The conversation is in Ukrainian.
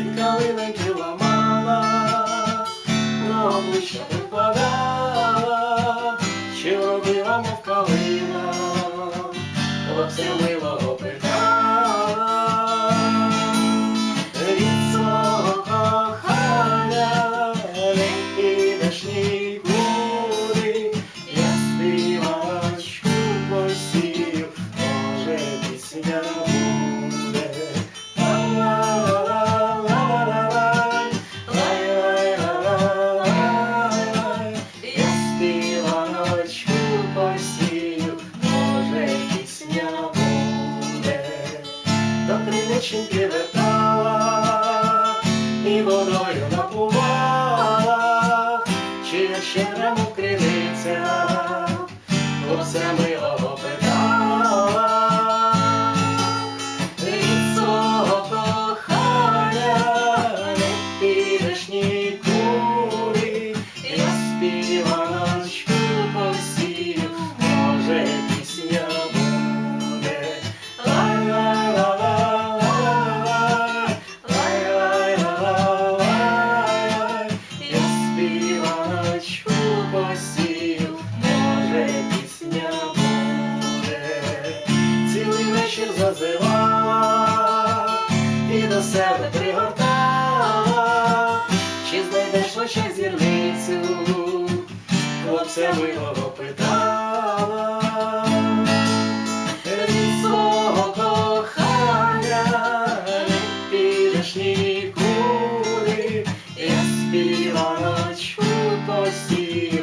Від калинки ламала, на обличчя прикладала, мов калина, Триниченьки вертала і водою напувала, чи ще ремо в криниця, усе милого перед. зазивав і до себе пригортала, чи знайдеш лише зірницю, хлопця милого питала, від свого кохання не підеш нікуди, я співала постій.